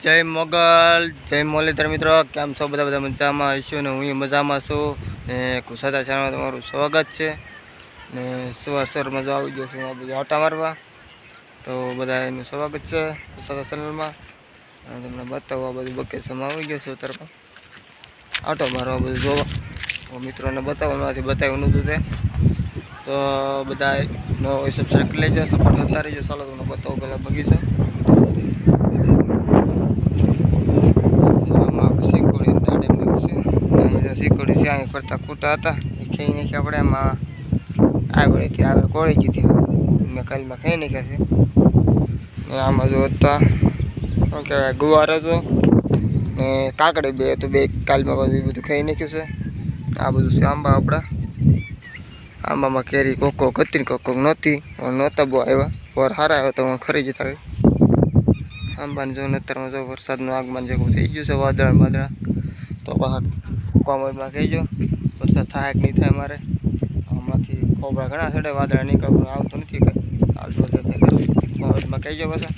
જય મોગલ, જય મોલેધર મિત્રો. કેમ છો બધા? બધા મજામાં હશું ને હું મજામાં છું. ને કુસાતા ચેનલમાં તમારું સ્વાગત છે. ને સવાર સવારમાં મજા આવી ગયો છું બધું આટા મારવા. તો બધા એનું સ્વાગત છે કુસાતા ચેનલમાં અને તમને બતાવવા બધું બકેશમાં આવી ગયો છું તરફ આટો મારવા બધું જોવા. મિત્રોને બતાવવામાંથી બતાવ્યું નહોતું તે. તો બધા નો સબસ્ક્રાઈબ કરી લેજો સપોર્ટ કરતા રહેજો ચાલો તમને બતાવો પહેલાં બગીચો આમાં આપણે શીકોડી ને દાડે મેં છે અહીં જો શીકોડી છે અહીં કરતા કૂટા હતા. એ ખાઈ નાખ્યા આપણે એમાં આગળથી આવે કોળી ગઈ મેં કાલમાં ખાઈ નાખ્યા છે. ને આમાં જો હતા, શું કહેવાય, ગુવાર હતો. ને કાકડી બે હતું, બે કાલમાં બધું બધું ખાઈ નાખ્યું છે. આ બધું છે આંબા આપણા. આંબામાં કેરી કોક કોક હતી ને કોક કોક નહોતી. પણ નહોતા બહુ આવ્યા. પર સારા આવ્યા તો હું ખરી જતા હોય આંબાને જો અત્યારમાં જો વરસાદનું આગમન જેવું થઈ ગયું છે વાદળા વાદળા. તો પાછા કોમરમાં કહેજો. વરસાદ થાય નહીં થાય મારે. આમાંથી ખોબરા ઘણા સડે વાદળા નીકળવું આવતું નથી કંઈ. હાલતું જતા કોમરમાં કહેજો પાછા.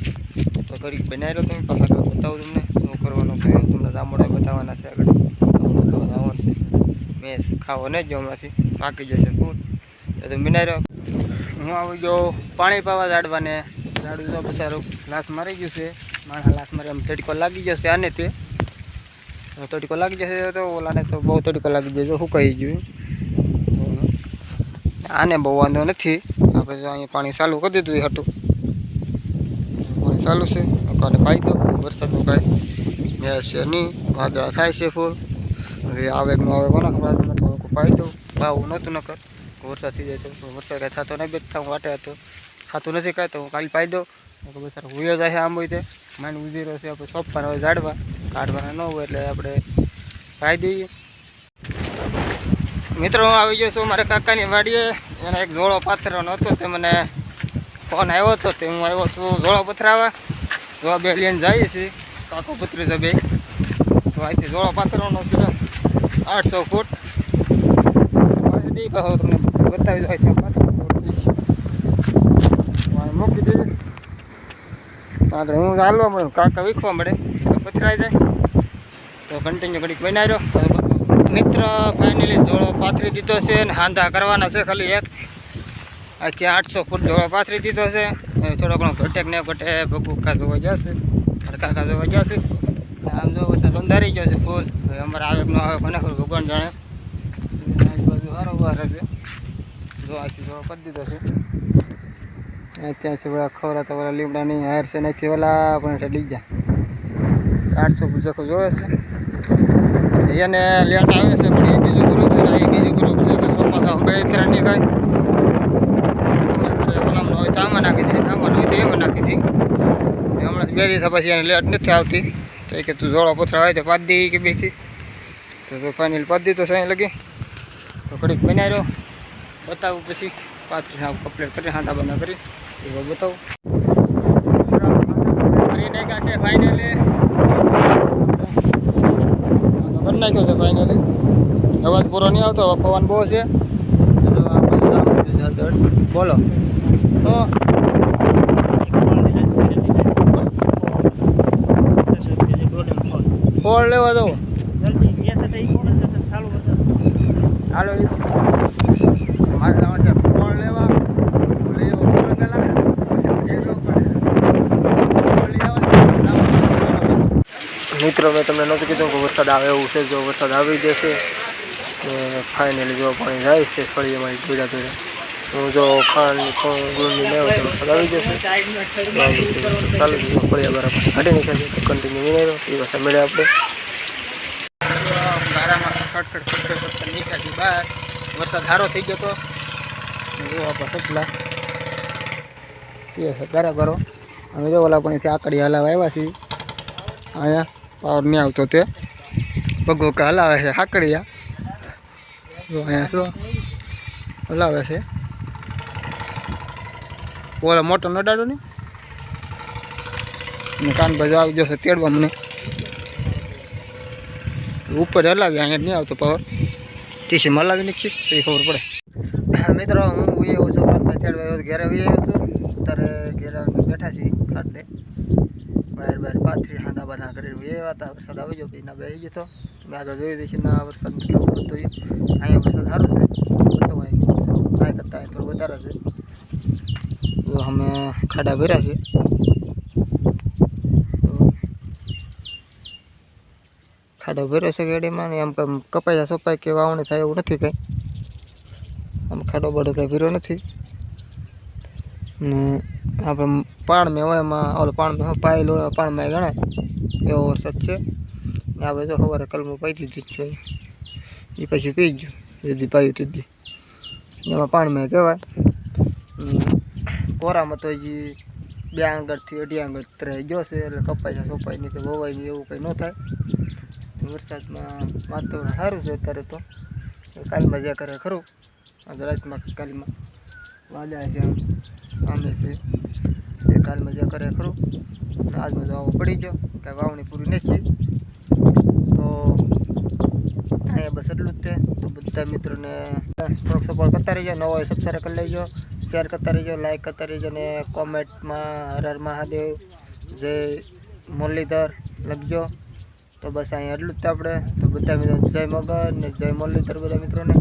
તો ઘડીક બનાવી લો તમે, પાછા બતાવું તમને શું કરવાનું કહ્યું તમને જાંબુડા બતાવવાના છે આગળ. છે. મેં ખાવો નહીં જ હમણાંથી. પાકી જશે ફૂલ. તો બનાવી રહ્યો હું આવી ગયો પાણી પાવા ઝાડવાને. ઝાડું તો પછી લાશ મારી ગયું છે. મારા લાશ મારી આમ તડકો લાગી જશે તે તો. તડકો લાગી જશે તો ઓલાને તો બહુ તડકો લાગી જશે સુકાઈ ગયું તો આને બહુ વાંધો નથી. આપણે અહીંયા પાણી ચાલુ કરી દીધું હતું. પાણી ચાલુ છે. અને પાઈ દો. વરસાદનું કાંઈ મેળ છે નહીં. વાદળા થાય છે ફૂલ. હવે આવે આવે કોના ખબર? પાઈ દઉં. ભાવું નહોતું નકર. વરસાદ થઈ જાય તો વરસાદ કાંઈ થતો નહીં બેઠતા હું વાટે હતો. થતું નથી કાંઈ, તો હું કાલે તો બસાર હુયો જાય આમ હોય તે. માન ઉજીરો છે, આપણે સોંપવાના ઝાડવા. કાઢવાના ન હોય એટલે આપણે ખાઈ દઈએ. મિત્રો, હું આવી ગયો છું મારા કાકાની વાડીએ. એને એક જોડો પાથરવાનો હતો તે મને ફોન આવ્યો હતો તે હું આવ્યો છું જોડો પથરાવા. જોવા બે લઈને જઈએ છીએ, કાકો પુત્રી છે બે તો અહીંથી જોડો પાથરવાનો છે આઠસો ફૂટ. પાછી તમને બતાવી દો ત્યાં પાથર મૂકી દઈએ. આગળ હું હાલવા મળે, કાકા વીખવા મળે પથરાઈ જાય. તો કન્ટિન્યુ ઘડીક બનાવી રહ્યો. મિત્ર ફાઇનલી જોડો પાથરી દીધો છે અને હાંધા કરવાના છે ખાલી એક. આથી આઠસો ફૂટ જોડો પાથરી દીધો છે. થોડો ઘણો ઘટે ને ઘટે ભગુકા ખાધો જશે મારા ખાધો જશે આમ જો વરસાદ અંધારી ગયો છે ફૂલ અમારે આવે ન આવે કોને ખબર, ભગવાન જાણે. આજુબાજુ સારો વાર હશે. જો આથી જોડો કરી દીધો છે. ત્યાંથી બધા ખવડાતા બધા લીમડા નહીં હાર છે નથી ઓલા પણ ચડી ગયા. આઠસો પુસ્તકો જોવે છે. એને લેટ આવે છે, પણ એ બીજું ગ્રુપ છે એ બીજું ગ્રુપ છે, એટલે ચોમાસા બે ત્રણની કાંઈ તો આમાં નાખી દીધી આમાં હોય તો એમાં નાખી દીધી હમણાં બે દિવસ પછી એને લેટ નથી આવતી. તો એ કે તું જોડો પથરા હોય તો પાડી દઈ કે બેથી તો તું ફાઇનલ પાડી છે અહીં લગી. તો ઘડીક બનાવી રહ્યો બતાવું પછી. પાછું સાવ કમ્પ્લીટ કરી હાથા બંધા કરી. એવો બતાવું. ફાઇનલી નાખ્યો છે ફાઇનલી અવાજ પૂરો નહીં આવતો પવન બહુ છે. બોલો. તો ફોડ લેવા દો. હાલો મારે લેવા લેવો ફોડ પેલા લેવો પડે. ફોડ લઈ આવવાનો. મિત્રો, મેં તમને નહોતું કીધું કે વરસાદ આવે એવું છે. જો વરસાદ આવી જશે ને ફાઇનલી જો પાણી જાય છે ફળિયામાં ધોડા ધોડા હું જો ખાંડ ગુળની લેવો તો વરસાદ આવી જશે. ચાલુ જો ફળિયા બરાબર કાઢી નીકળી તો કન્ટિન્યુ વિનારો એ પાછા મળે આપણે. બહાર. વરસાદ સારો થઈ ગયો તો? જો આપણે છે બરાબરો અમે જો ઓલા પણ આકડી હલાવા આવ્યા છીએ. અહીંયા પાવર નહીં આવતો તે. પગો કે હલાવે છે, હાકડિયા. જો અહીંયા શું? હલાવે છે. ઓલા મોટો નડાડો ને? ને કાન બાજુ આવી જશે તેડવા મને. ઉપર હલાવી, અહીંયા નહીં આવતો પાવર. ટીસીમાં હલાવી નાખી તો એ ખબર પડે. મિત્રો, હું એવું છું કાનભાઈ તેડવા આવ્યો ઘેરે આવ્યો છું. અત્યારે ઘેરે બેઠા છીએ ખાટલે બહાર બહાર પાથરી હાંધા બાંધા કરીને એ વાત વરસાદ આવી ગયો. પછી બે ગયો તો મેં આગળ જોઈ દઈશું ના વરસાદ કેવો બધો અહીંયા વરસાદ સારો છે. બધો કરતા અહીં થોડો વધારે છે. જો અમે ખાડા ભર્યા છે. ખાડો ભર્યો છે ગાડીમાં ને આમ કપાઈ સોપાય કે વાવણી થાય એવું નથી કંઈ. આમ ખાડો બાડો કંઈ ભર્યો નથી. ને આપણે પાણમાં હોય એમાં, ઓલો પાણમાં પાયેલો હોય પાણમાં ગણાય. એવો વરસાદ છે. ને આપણે જો સવારે કલમું પાઈ દીધી જ જોઈએ. એ પછી પી ગયું જેથી પાયું તેથી એમાં પાણમાં કહેવાય કોરામાં તો હજી બે આંગળથી અઢી આંગળ ત્રણ ગયો છે. એટલે કપાય છે સોપાય નહીં કે વવાય નહીં એવું કંઈ ન થાય. વરસાદમાં વાતાવરણ સારું છે અત્યારે તો. કાલમાં જ્યાં કરે ખરું. આજે રાતમાં કાલમાં. વાદળ છે આમ છે એ કાલમાં મજા કરે ખરું આજ મજા પડી ગયો, કાંઈ વાવણી પૂરી નથી. તો અહીંયા બસ એટલું જ છે. તો બધા મિત્રોને થોડોક સપોર્ટ કરતા રહીજો, નવો હોય સબસ્ક્રાઈબ કરી લેજો શેર કરતા રહીજો લાઈક કરતા રહીજો અને કોમેન્ટમાં હર મહાદેવ, જય મુરલીધર લખજો. તો બસ અહીંયા એટલું જ આપણે. તો બધા મિત્રો જય મગર ને જય મુરલીધર બધા મિત્રોને.